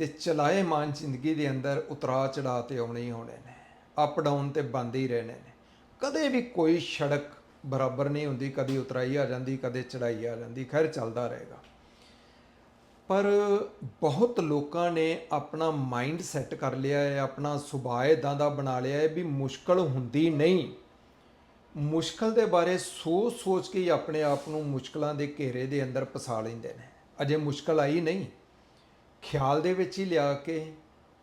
ਤੇ ਚਲਾਏ ਮਾਨ ਜ਼ਿੰਦਗੀ ਦੇ ਅੰਦਰ ਉਤਰਾ ਚੜਾ ਤੇ ਆਉਣੇ ਹੀ ਹੋਣੇ ਨੇ। ਅਪ ਡਾਊਨ ਤੇ ਬੰਦ ਹੀ ਰਹਿਣੇ ਨੇ। ਕਦੇ ਵੀ ਕੋਈ ਸੜਕ ਬਰਾਬਰ ਨਹੀਂ ਹੁੰਦੀ, ਕਦੀ ਉਤਰਾਈ ਆ ਜਾਂਦੀ, ਕਦੇ ਚੜਾਈ ਆ ਜਾਂਦੀ, ਖੈਰ ਚੱਲਦਾ ਰਹੇਗਾ। ਪਰ ਬਹੁਤ ਲੋਕਾਂ ਨੇ ਆਪਣਾ ਮਾਈਂਡ ਸੈੱਟ ਕਰ ਲਿਆ ਹੈ, ਆਪਣਾ ਸੁਭਾਅ ਇਦਾਂ ਦਾ ਬਣਾ ਲਿਆ ਹੈ ਵੀ ਮੁਸ਼ਕਲ ਹੁੰਦੀ ਨਹੀਂ। ਮੁਸ਼ਕਲ ਦੇ ਬਾਰੇ ਸੋਚ ਸੋਚ ਕੇ ਹੀ ਆਪਣੇ ਆਪ ਨੂੰ ਮੁਸ਼ਕਲਾਂ ਦੇ ਘੇਰੇ ਦੇ ਅੰਦਰ ਫਸਾ ਲੈਂਦੇ ਨੇ। ਅਜੇ ਮੁਸ਼ਕਲ ਆਈ ਨਹੀਂ। ਖਿਆਲ ਦੇ ਵਿੱਚ ਹੀ ਲਿਆ ਕੇ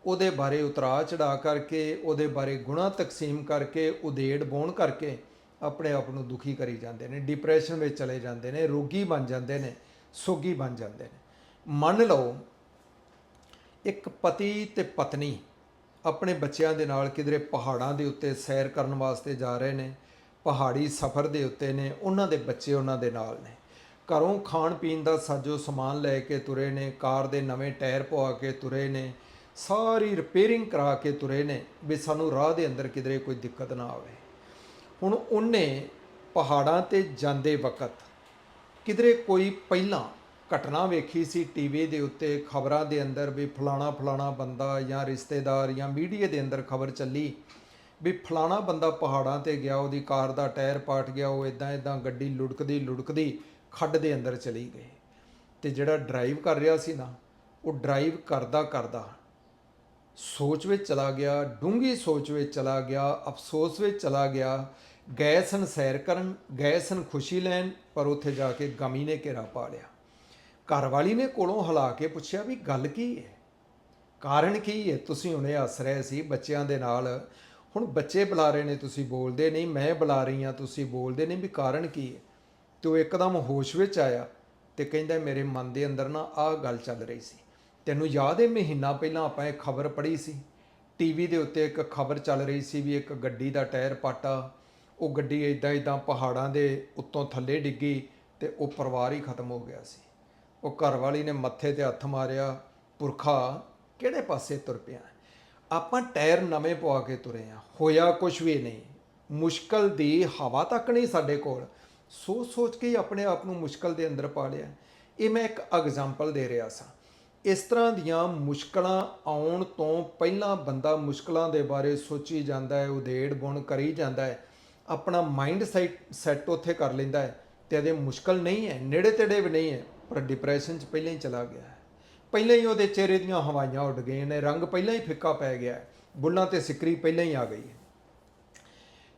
ਉਹਦੇ ਬਾਰੇ ਉਤਰਾ ਚੜਾ ਕਰਕੇ, ਉਹਦੇ ਬਾਰੇ ਗੁਣਾ ਤਕਸੀਮ ਕਰਕੇ, ਉਦੇੜ ਬੋਣ ਕਰਕੇ ਆਪਣੇ ਆਪ ਨੂੰ ਦੁਖੀ ਕਰੀ ਜਾਂਦੇ ਨੇ ਡਿਪਰੈਸ਼ਨ ਵਿੱਚ ਚਲੇ ਜਾਂਦੇ ਨੇ, ਰੋਗੀ ਬਣ ਜਾਂਦੇ ਨੇ, ਸੋਗੀ ਬਣ ਜਾਂਦੇ ਨੇ। ਮੰਨ ਲਓ, ਇੱਕ ਪਤੀ ਤੇ ਪਤਨੀ ਆਪਣੇ ਬੱਚਿਆਂ ਦੇ ਨਾਲ ਕਿਧਰੇ ਪਹਾੜਾਂ ਦੇ ਉੱਤੇ ਸੈਰ ਕਰਨ ਵਾਸਤੇ ਜਾ ਰਹੇ ਨੇ, ਪਹਾੜੀ ਸਫ਼ਰ ਦੇ ਉੱਤੇ ਨੇ, ਉਹਨਾਂ ਦੇ ਬੱਚੇ ਉਹਨਾਂ ਦੇ ਨਾਲ ਨੇ। ਘਰੋਂ ਖਾਣ ਪੀਣ ਦਾ ਸਾਜੋ ਸਮਾਨ ਲੈ ਕੇ ਤੁਰੇ ਨੇ, ਕਾਰ ਦੇ ਨਵੇਂ ਟਾਇਰ ਪਵਾ ਕੇ ਤੁਰੇ ਨੇ, ਸਾਰੀ ਰਿਪੇਅਰਿੰਗ ਕਰਾ ਕੇ ਤੁਰੇ ਨੇ ਵੀ ਸਾਨੂੰ ਰਾਹ ਦੇ ਅੰਦਰ ਕਿਧਰੇ ਕੋਈ ਦਿੱਕਤ ਨਾ ਆਵੇ। ਹੁਣ ਉਹਨੇ ਪਹਾੜਾਂ ਤੇ ਜਾਂਦੇ ਵਕਤ ਕਿਧਰੇ ਕੋਈ ਪਹਿਲਾਂ ਘਟਨਾ ਵੇਖੀ ਸੀ ਟੀਵੀ ਦੇ ਉੱਤੇ, ਖਬਰਾਂ ਦੇ ਅੰਦਰ ਵੀ ਫਲਾਣਾ ਫਲਾਣਾ ਬੰਦਾ ਜਾਂ ਰਿਸ਼ਤੇਦਾਰ ਜਾਂ ਮੀਡੀਆ ਦੇ ਅੰਦਰ ਖਬਰ ਚੱਲੀ ਵੀ ਫਲਾਣਾ ਬੰਦਾ ਪਹਾੜਾਂ ਤੇ ਗਿਆ, ਉਹਦੀ ਕਾਰ ਦਾ ਟਾਇਰ ਪਾਟ ਗਿਆ, ਉਹ ਇਦਾਂ ਇਦਾਂ ਗੱਡੀ ਲੁੜਕਦੀ ਲੁੜਕਦੀ ਖੱਡ ਦੇ ਅੰਦਰ ਚਲੀ ਗਈ। ਤੇ ਜਿਹੜਾ ਡਰਾਈਵ ਕਰ ਰਿਹਾ ਸੀ ਨਾ, ਉਹ ਡਰਾਈਵ ਕਰਦਾ ਕਰਦਾ ਸੋਚ ਵਿੱਚ ਚਲਾ ਗਿਆ ਡੂੰਗੀ ਸੋਚ ਵਿੱਚ ਚਲਾ ਗਿਆ, ਅਫਸੋਸ ਵਿੱਚ ਚਲਾ ਗਿਆ ਗਏ ਸਨ ਸੈਰ ਕਰਨ ਗਏ ਸਨ ਖੁਸ਼ੀ ਲੈਣ, ਪਰ ਉੱਥੇ ਜਾ ਕੇ ਗਮੀ ਨੇ ਘੇਰਾ ਪਾ ਲਿਆ। ਘਰ ਵਾਲੀ ਨੇ ਕੋਲੋਂ ਹਿਲਾ ਕੇ ਪੁੱਛਿਆ ਵੀ ਗੱਲ ਕੀ ਹੈ? ਕਾਰਨ ਕੀ ਹੈ? ਤੁਸੀਂ ਹੁਣੇ ਹੱਸ ਰਹੇ ਸੀ, ਬੱਚਿਆਂ ਦੇ ਨਾਲ ਹੁਣ ਬੱਚੇ ਬੁਲਾ ਰਹੇ ਨੇ, ਤੁਸੀਂ ਬੋਲਦੇ ਨਹੀਂ, ਮੈਂ ਬੁਲਾ ਰਹੀ ਹਾਂ, ਤੁਸੀਂ ਬੋਲਦੇ ਨਹੀਂ, ਵੀ ਕਾਰਨ ਕੀ ਹੈ? ਤੇ ਉਹ ਇੱਕਦਮ ਹੋਸ਼ ਵਿੱਚ ਆਇਆ ਤੇ ਕਹਿੰਦਾ, ਮੇਰੇ ਮਨ ਦੇ ਅੰਦਰ ਨਾ ਆਹ ਗੱਲ ਚੱਲ ਰਹੀ ਸੀ। ਤੈਨੂੰ ਯਾਦ ਹੈ, ਮਹੀਨਾ ਪਹਿਲਾਂ ਆਪਾਂ ਇਹ ਖਬਰ ਪੜ੍ਹੀ ਸੀ? ਟੀਵੀ ਦੇ ਉੱਤੇ ਇੱਕ ਖਬਰ ਚੱਲ ਰਹੀ ਸੀ ਵੀ ਇੱਕ ਗੱਡੀ ਦਾ ਟਾਇਰ ਪਾਟਾ, ਉਹ ਗੱਡੀ ਇਦਾਂ ਇਦਾਂ ਪਹਾੜਾਂ ਦੇ ਉੱਤੋਂ ਥੱਲੇ ਡਿੱਗੀ ਤੇ ਉਹ ਪਰਿਵਾਰ ਹੀ ਖਤਮ ਹੋ ਗਿਆ ਸੀ। ਉਹ ਘਰ ਵਾਲੀ ਨੇ ਮੱਥੇ ਤੇ ਹੱਥ ਮਾਰਿਆ, ਪੁਰਖਾ, ਕਿਹੜੇ ਪਾਸੇ ਤੁਰ ਪਿਆ ਆਪਾਂ ਟਾਇਰ ਨਵੇਂ ਪਵਾ ਕੇ ਤੁਰੇ ਆ, ਹੋਇਆ ਕੁਝ ਵੀ ਨਹੀਂ। ਮੁਸ਼ਕਲ ਦੀ ਹਵਾ ਤੱਕ ਨਹੀਂ ਸਾਡੇ ਕੋਲ। ਸੋਚ ਸੋਚ ਕੇ ਹੀ ਆਪਣੇ ਆਪ ਨੂੰ ਮੁਸ਼ਕਲ ਦੇ ਅੰਦਰ ਪਾ ਲਿਆ। ਇਹ ਮੈਂ ਇੱਕ ਐਗਜ਼ਾਮਪਲ ਦੇ ਰਿਹਾ ਸਾਂ। ਇਸ ਤਰ੍ਹਾਂ ਦੀਆਂ ਮੁਸ਼ਕਲਾਂ ਆਉਣ ਤੋਂ ਪਹਿਲਾਂ ਬੰਦਾ ਮੁਸ਼ਕਲਾਂ ਦੇ ਬਾਰੇ ਸੋਚੀ ਜਾਂਦਾ ਹੈ ਉਦੇੜ ਬੁਣ ਕਰੀ ਜਾਂਦਾ ਹੈ। ਆਪਣਾ ਮਾਈਂਡ ਸੈਟ ਉੱਥੇ ਕਰ ਲੈਂਦਾ ਹੈ ਤੇ ਇਹਦੇ ਮੁਸ਼ਕਲ ਨਹੀਂ ਹੈ, ਨੇੜੇ ਤੇੜੇ ਵੀ ਨਹੀਂ ਹੈ, ਪਰ ਡਿਪਰੈਸ਼ਨ 'ਚ ਪਹਿਲਾਂ ਹੀ ਚਲਾ ਗਿਆ ਹੈ। ਪਹਿਲਾਂ ਹੀ ਉਹਦੇ ਚਿਹਰੇ ਦੀਆਂ ਹਵਾਈਆਂ ਉੱਡ ਗਈਆਂ ਨੇ, ਰੰਗ ਪਹਿਲਾਂ ਹੀ ਫਿੱਕਾ ਪੈ ਗਿਆ ਬੁੱਲਾਂ ਤੇ ਸਿਕਰੀ ਪਹਿਲਾਂ ਹੀ ਆ ਗਈ ਹੈ।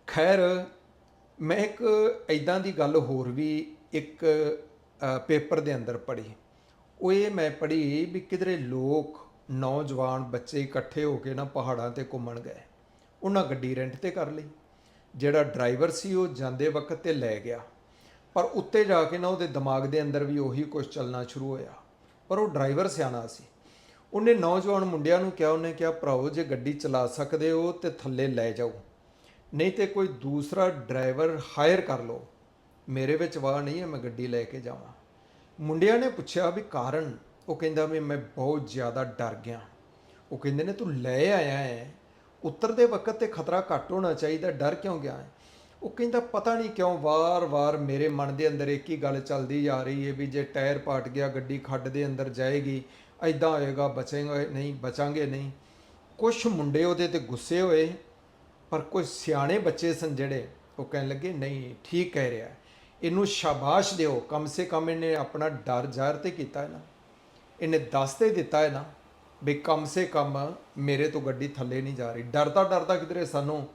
ਖੈਰ, ਮੈਂ ਇੱਕ ਐਦਾਂ ਦੀ ਗੱਲ ਹੋਰ ਵੀ ਇੱਕ ਪੇਪਰ ਦੇ ਅੰਦਰ ਪੜ੍ਹੀ। ਉਹ ਇਹ ਮੈਂ ਪੜ੍ਹੀ ਵੀ ਕਿਧਰੇ ਲੋਕ, ਨੌਜਵਾਨ ਬੱਚੇ ਇਕੱਠੇ ਹੋ ਕੇ ਨਾ ਪਹਾੜਾਂ ਤੇ ਘੁੰਮਣ ਗਏ। ਉਹਨਾਂ ਗੱਡੀ ਰੈਂਟ ਤੇ ਕਰ ਲਈ। ਜਿਹੜਾ ਡਰਾਈਵਰ ਸੀ ਉਹ ਜਾਂਦੇ ਵਕਤ ਤੇ ਲੈ ਗਿਆ। ਪਰ ਉੱਤੇ ਜਾ ਕੇ ਨਾ ਉਹਦੇ ਦਿਮਾਗ ਦੇ ਅੰਦਰ ਵੀ ਉਹੀ ਕੁਝ ਚੱਲਣਾ ਸ਼ੁਰੂ ਹੋਇਆ। ਪਰ ਉਹ ਡਰਾਈਵਰ ਸਿਆਣਾ ਸੀ। ਉਹਨੇ ਨੌਜਵਾਨ ਮੁੰਡਿਆਂ ਨੂੰ ਕਿਹਾ, ਉਹਨੇ ਕਿਹਾ ਭਰਾਓ ਜੇ ਗੱਡੀ ਚਲਾ ਸਕਦੇ ਹੋ ਤੇ ਥੱਲੇ ਲੈ ਜਾਓ। ਨਹੀਂ ਤੇ ਕੋਈ ਦੂਸਰਾ ਡਰਾਈਵਰ ਹਾਇਰ ਕਰ ਲਓ। ਮੇਰੇ ਵਿੱਚ ਵਾਹ ਨਹੀਂ ਹੈ, ਮੈਂ ਗੱਡੀ ਲੈ ਕੇ ਜਾਵਾਂ। ਮੁੰਡਿਆਂ ਨੇ ਪੁੱਛਿਆ ਵੀ, ਕਾਰਨ? ਉਹ ਕਹਿੰਦਾ, ਵੀ ਮੈਂ ਬਹੁਤ ਜ਼ਿਆਦਾ ਡਰ ਗਿਆ। ਉਹ ਕਹਿੰਦੇ ਨੇ, ਤੂੰ ਲੈ ਆਇਆ ਹੈ। ਉਤਰਦੇ ਵਕਤ ਤੇ ਖਤਰਾ ਘੱਟ ਹੋਣਾ ਚਾਹੀਦਾ, ਡਰ ਕਿਉਂ ਗਿਆ ਹੈ? ਉਹ ਕਹਿੰਦਾ, ਪਤਾ ਨਹੀਂ ਕਿਉਂ ਵਾਰ-ਵਾਰ ਮੇਰੇ ਮਨ ਦੇ ਅੰਦਰ ਇੱਕ ਹੀ ਗੱਲ ਚੱਲਦੀ ਜਾ ਰਹੀ ਹੈ ਵੀ ਜੇ ਟਾਇਰ ਪਾਟ ਗਿਆ, ਗੱਡੀ ਖੱਡ ਦੇ ਅੰਦਰ ਜਾਏਗੀ ਐਦਾਂ ਹੋਏਗਾ ਬਚेंगे ਨਹੀਂ, ਬਚਾਂਗੇ ਨਹੀਂ। ਕੁਝ ਮੁੰਡੇ ਉਹਦੇ ਤੇ ਗੁੱਸੇ ਹੋਏ, ਪਰ ਕੋਈ ਸਿਆਣੇ ਬੱਚੇ ਸਨ ਜਿਹੜੇ, ਉਹ ਕਹਿਣ ਲੱਗੇ, ਨਹੀਂ, ਠੀਕ ਕਹਿ ਰਿਹਾ ਇਹਨੂੰ ਸ਼ਾਬਾਸ਼ ਦਿਓ, ਕਮ ਸੇ ਕਮ ਇਹਨੇ ਆਪਣਾ ਡਰ ਜ਼ਾਹਰ ਤੇ ਕੀਤਾ ਹੈ ਨਾ। ਇਹਨੇ ਦੱਸ ਤੇ ਦਿੱਤਾ ਹੈ ਨਾ ਵੀ ਕਮ ਸੇ ਕਮ ਮੇਰੇ ਤੋਂ ਗੱਡੀ ਥੱਲੇ ਨਹੀਂ ਜਾ ਰਹੀ। ਡਰਦਾ ਡਰਦਾ ਕਿਧਰੇ ਸਾਨੂੰ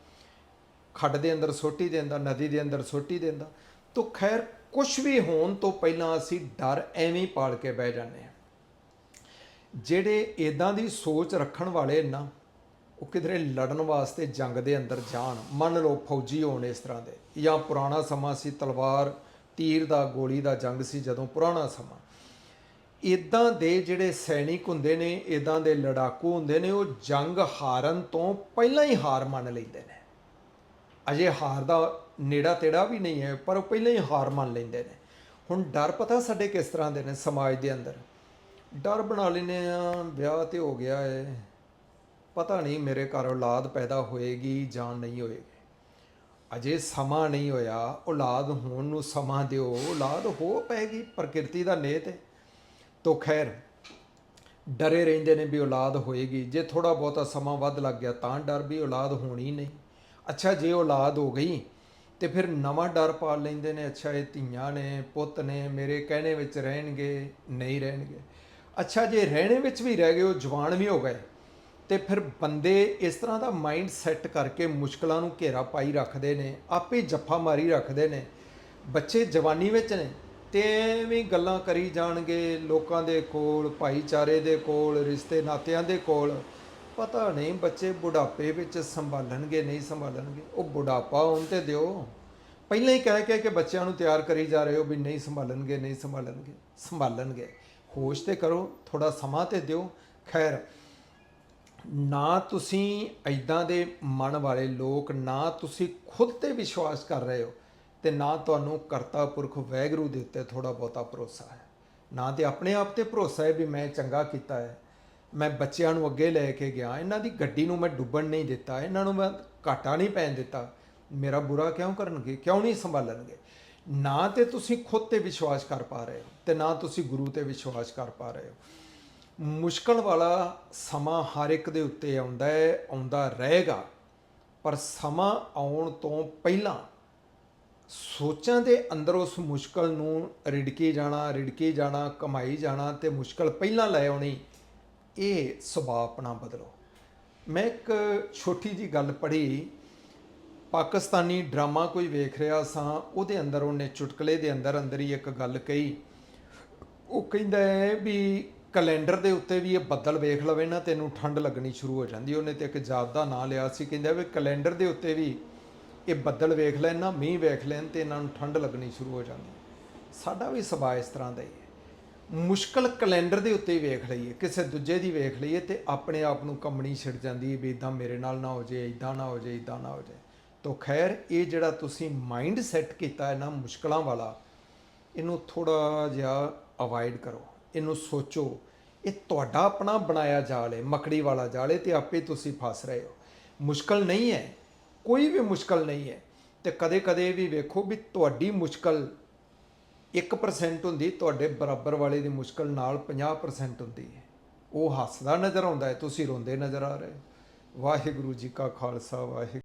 ਖੱਡ ਦੇ ਅੰਦਰ, ਸੁੱਟੀ ਦਿੰਦਾ ਨਦੀ ਦੇ ਅੰਦਰ, ਸੁੱਟੀ ਦਿੰਦਾ ਤੋ ਖੈਰ ਕੁਝ ਵੀ ਹੋਣ ਤੋਂ ਪਹਿਲਾਂ ਅਸੀਂ ਡਰ ਐਵੇਂ ਪਾਲ ਕੇ ਬਹਿ ਜਾਂਦੇ ਹਾਂ। ਜਿਹੜੇ ਇਦਾਂ ਦੀ ਸੋਚ ਰੱਖਣ ਵਾਲੇ ਨਾ, ਉਹ ਕਿਧਰੇ ਲੜਨ ਵਾਸਤੇ ਜੰਗ ਦੇ ਅੰਦਰ ਜਾਣ। ਮੰਨ ਲਓ ਫੌਜੀ ਹੋਣ ਇਸ ਤਰ੍ਹਾਂ ਦੇ। ਜਾਂ ਪੁਰਾਣਾ ਸਮਾਂ ਸੀ, ਤਲਵਾਰ, ਤੀਰ ਦਾ, ਗੋਲੀ ਦਾ ਜੰਗ ਸੀ ਜਦੋਂ ਪੁਰਾਣਾ ਸਮਾਂ। ਇਦਾਂ ਦੇ ਜਿਹੜੇ ਸੈਨਿਕ ਹੁੰਦੇ ਨੇ ਇਦਾਂ ਦੇ ਲੜਾਕੂ ਹੁੰਦੇ ਨੇ, ਉਹ ਜੰਗ ਹਾਰਨ ਤੋਂ ਪਹਿਲਾਂ ਹੀ ਹਾਰ ਮੰਨ ਲੈਂਦੇ ਨੇ। ਅਜੇ ਹਾਰ ਦਾ ਨੇੜਾ ਤੇੜਾ ਵੀ ਨਹੀਂ ਹੈ, ਪਰ ਉਹ ਪਹਿਲਾਂ ਹੀ ਹਾਰ ਮੰਨ ਲੈਂਦੇ ਨੇ। ਹੁਣ ਡਰ ਪਤਾ ਸਾਡੇ ਕਿਸ ਤਰ੍ਹਾਂ ਦੇ ਨੇ ਸਮਾਜ ਦੇ ਅੰਦਰ? ਡਰ ਬਣਾ ਲੈਨੇ ਆ, ਵਿਆਹ ਤੇ ਹੋ ਗਿਆ ਹੈ ਪਤਾ ਨਹੀਂ ਮੇਰੇ ਘਰ ਔਲਾਦ ਪੈਦਾ ਹੋਏਗੀ ਜਾਂ ਨਹੀਂ ਹੋਏਗੀ। ਅਜੇ ਸਮਾਂ ਨਹੀਂ ਹੋਇਆ, ਔਲਾਦ ਹੋਣ ਨੂੰ ਸਮਾਂ ਦਿਓ। ਔਲਾਦ ਹੋ ਪੈਗੀ ਪ੍ਰਕਿਰਤੀ ਦਾ ਨੇਤ। ਹੈ ਤੋ ਖੈਰ, ਡਰੇ ਰਹਿੰਦੇ ਨੇ ਵੀ ਔਲਾਦ ਹੋਏਗੀ। ਜੇ ਥੋੜਾ ਬਹੁਤਾ ਸਮਾਂ ਵੱਧ ਲੱਗ ਗਿਆ ਤਾਂ ਡਰ ਵੀ ਔਲਾਦ ਹੋਣੀ ਨਹੀਂ। ਅੱਛਾ, ਜੇ ਔਲਾਦ ਹੋ ਗਈ ਤੇ ਫਿਰ ਨਵਾਂ ਡਰ ਪਾਲ ਲੈਂਦੇ ਨੇ, ਅੱਛਾ, ਇਹ ਧੀਆਂ ਨੇ, ਪੁੱਤ ਨੇ, ਮੇਰੇ ਕਹਿਣੇ ਵਿੱਚ ਰਹਿਣਗੇ, ਨਹੀਂ ਰਹਿਣਗੇ। ਅੱਛਾ, ਜੇ ਰਹਿਣੇ ਵਿੱਚ ਵੀ ਰਹਿ ਗਏ, ਉਹ ਜਵਾਨ ਵੀ ਹੋ ਗਏ, ਤੇ ਫਿਰ ਬੰਦੇ ਇਸ ਤਰ੍ਹਾਂ ਦਾ ਮਾਈਂਡ ਸੈੱਟ ਕਰਕੇ ਮੁਸ਼ਕਲਾਂ ਨੂੰ ਘੇਰਾ ਪਾਈ ਰੱਖਦੇ ਨੇ, ਆਪੇ ਜੱਫਾ ਮਾਰੀ ਰੱਖਦੇ ਨੇ, ਬੱਚੇ ਜਵਾਨੀ ਵਿੱਚ ਨੇ, ਤੇ ਐਵੇਂ ਗੱਲਾਂ ਕਰੀ ਜਾਣਗੇ ਲੋਕਾਂ ਦੇ ਕੋਲ, ਭਾਈਚਾਰੇ ਦੇ ਕੋਲ ਰਿਸ਼ਤੇ ਨਾਤਿਆਂ ਦੇ ਕੋਲ ਪਤਾ ਨਹੀਂ, ਬੱਚੇ ਬੁਢਾਪੇ ਵਿੱਚ ਸੰਭਾਲਣਗੇ, ਨਹੀਂ ਸੰਭਾਲਣਗੇ। ਉਹ ਬੁਢਾਪਾ ਹੋਣ ਤੇ ਦਿਓ। ਪਹਿਲਾਂ ਹੀ ਕਹਿ ਕੇ ਕਿ ਬੱਚਿਆਂ ਨੂੰ ਤਿਆਰ ਕਰੀ ਜਾ ਰਹੇ ਹੋ ਵੀ ਨਹੀਂ ਸੰਭਾਲਣਗੇ ਨਹੀਂ ਸੰਭਾਲਣਗੇ। ਸੰਭਾਲਣਗੇ। ਹੋਸ਼ ਤੇ ਕਰੋ ਥੋੜਾ ਸਮਾਂ ਤੇ ਦਿਓ। ਖੈਰ, ਨਾ ਤੁਸੀਂ ਐਦਾਂ ਦੇ ਮਨ ਵਾਲੇ ਲੋਕ, ਨਾ ਤੁਸੀਂ ਖੁਦ ਤੇ ਵਿਸ਼ਵਾਸ ਕਰ ਰਹੇ ਹੋ ਤੇ ਨਾ ਤੁਹਾਨੂੰ ਕਰਤਾ ਪੁਰਖ ਵੈਗਰੂ ਦੇ ਉੱਤੇ ਥੋੜਾ ਬਹੁਤਾ ਭਰੋਸਾ ਹੈ। ਨਾ ਤੇ ਆਪਣੇ ਆਪ ਤੇ ਭਰੋਸਾ ਹੈ ਵੀ ਮੈਂ ਚੰਗਾ ਕੀਤਾ ਹੈ। ਮੈਂ ਬੱਚਿਆਂ ਨੂੰ ਅੱਗੇ ਲੈ ਕੇ ਗਿਆ, ਇਹਨਾਂ ਦੀ ਗੱਡੀ ਨੂੰ ਮੈਂ ਡੁੱਬਣ ਨਹੀਂ ਦਿੱਤਾ, ਇਹਨਾਂ ਨੂੰ ਮੈਂ ਘਾਟਾ ਨਹੀਂ ਪੈਣ ਦਿੱਤਾ। ਮੇਰਾ ਬੁਰਾ ਕਿਉਂ ਕਰਨਗੇ? ਕਿਉਂ ਨਹੀਂ ਸੰਭਾਲਣਗੇ? ਨਾ ਤੇ ਤੁਸੀਂ ਖੁਦ ਤੇ ਵਿਸ਼ਵਾਸ ਕਰ ਪਾ ਰਹੇ ਹੋ ਤੇ ਨਾ ਤੁਸੀਂ ਗੁਰੂ ਤੇ ਵਿਸ਼ਵਾਸ ਕਰ ਪਾ ਰਹੇ ਹੋ। ਮੁਸ਼ਕਲ ਵਾਲਾ ਸਮਾਂ ਹਰ ਇੱਕ ਦੇ ਉੱਤੇ ਆਉਂਦਾ ਹੈ, ਆਉਂਦਾ ਰਹੇਗਾ। ਪਰ ਸਮਾਂ ਆਉਣ ਤੋਂ ਪਹਿਲਾਂ ਸੋਚਾਂ ਦੇ ਅੰਦਰ ਉਸ ਮੁਸ਼ਕਲ ਨੂੰ ਰਿੜਕੇ ਜਾਣਾ ਰਿੜਕੇ ਜਾਣਾ, ਕਮਾਈ ਜਾਣਾ ਤੇ ਮੁਸ਼ਕਲ ਪਹਿਲਾਂ ਲੈ ਆਉਣੀ ਇਹ ਸੁਭਾਅ ਆਪਣਾ ਬਦਲੋ। ਮੈਂ ਇੱਕ ਛੋਟੀ ਜੀ ਗੱਲ ਪੜ੍ਹੀ। ਪਾਕਿਸਤਾਨੀ ਡਰਾਮਾ ਕੋਈ ਵੇਖ ਰਿਹਾ ਸਾਂ, ਉਹਦੇ ਅੰਦਰ ਉਹਨੇ ਚੁਟਕਲੇ ਦੇ ਅੰਦਰ ਅੰਦਰ ਹੀ ਇੱਕ ਗੱਲ ਕਹੀ। ਉਹ ਕਹਿੰਦਾ ਹੈ ਵੀ ਕੈਲੰਡਰ ਦੇ ਉੱਤੇ ਵੀ ਇਹ ਬੱਦਲ ਵੇਖ ਲਵੇ ਨਾ, ਤੈਨੂੰ ਠੰਡ ਲੱਗਣੀ ਸ਼ੁਰੂ ਹੋ ਜਾਂਦੀ ਉਹਨੇ ਤੇ ਇੱਕ ਜਾਤ ਦਾ ਨਾਂ ਲਿਆ ਸੀ, ਕਹਿੰਦਾ ਵੀ ਕੈਲੰਡਰ ਦੇ ਉੱਤੇ ਵੀ ਇਹ ਬੱਦਲ ਵੇਖ ਲੈਣ ਨਾ, ਮੀਂਹ ਵੇਖ ਲੈਣ ਤੇ ਇਹਨਾਂ ਨੂੰ ਠੰਡ ਲੱਗਣੀ ਸ਼ੁਰੂ ਹੋ ਜਾਂਦੀ ਸਾਡਾ ਵੀ ਸੁਭਾਅ ਇਸ ਤਰ੍ਹਾਂ ਦਾ ਹੀ ਹੈ। ਮੁਸ਼ਕਲ ਕੈਲੰਡਰ ਦੇ ਉੱਤੇ ਵੇਖ ਲਈਏ, ਕਿਸੇ ਦੂਜੇ ਦੀ ਵੇਖ ਲਈਏ ਤੇ ਆਪਣੇ ਆਪ ਨੂੰ ਕੰਬਣੀ ਛਿੜ ਜਾਂਦੀ ਹੈ ਵੀ ਇਦਾਂ ਮੇਰੇ ਨਾਲ ਨਾ ਹੋ ਜੇ ਇਦਾਂ ਨਾ ਹੋ ਜੇ ਇਦਾਂ ਨਾ ਹੋ ਜੇ ਤੋ ਖੈਰ, ਇਹ ਜਿਹੜਾ ਤੁਸੀਂ ਮਾਈਂਡ ਸੈੱਟ ਕੀਤਾ ਹੈ ਨਾ ਮੁਸ਼ਕਲਾਂ ਵਾਲਾ, ਇਹਨੂੰ ਥੋੜਾ ਜਿਹਾ ਅਵਾਇਡ ਕਰੋ, ਇਹਨੂੰ ਸੋਚੋ, ਇਹ ਤੁਹਾਡਾ ਆਪਣਾ ਬਣਾਇਆ ਜਾਲ ਹੈ, ਮਕੜੀ ਵਾਲਾ ਜਾਲ ਹੈ ਤੇ ਆਪੇ ਤੁਸੀਂ ਫਸ ਰਹੇ ਹੋ। ਮੁਸ਼ਕਲ ਨਹੀਂ ਹੈ, ਕੋਈ ਵੀ ਮੁਸ਼ਕਲ ਨਹੀਂ ਹੈ ਤੇ ਕਦੇ-ਕਦੇ ਵੀ ਵੇਖੋ ਵੀ ਤੁਹਾਡੀ ਮੁਸ਼ਕਲ 1% ਹੁੰਦੀ, ਤੁਹਾਡੇ ਬਰਾਬਰ ਵਾਲੇ ਦੀ ਮੁਸ਼ਕਲ ਨਾਲ 50% ਹੁੰਦੀ ਹੈ। ਉਹ ਹੱਸਦਾ ਨਜ਼ਰ ਆਉਂਦਾ ਹੈ, ਤੁਸੀਂ ਰੋਂਦੇ ਨਜ਼ਰ ਆ ਰਹੇ ਹੋ। ਵਾਹਿਗੁਰੂ ਜੀ ਕਾ ਖਾਲਸਾ, ਵਾਹਿਗੁਰੂ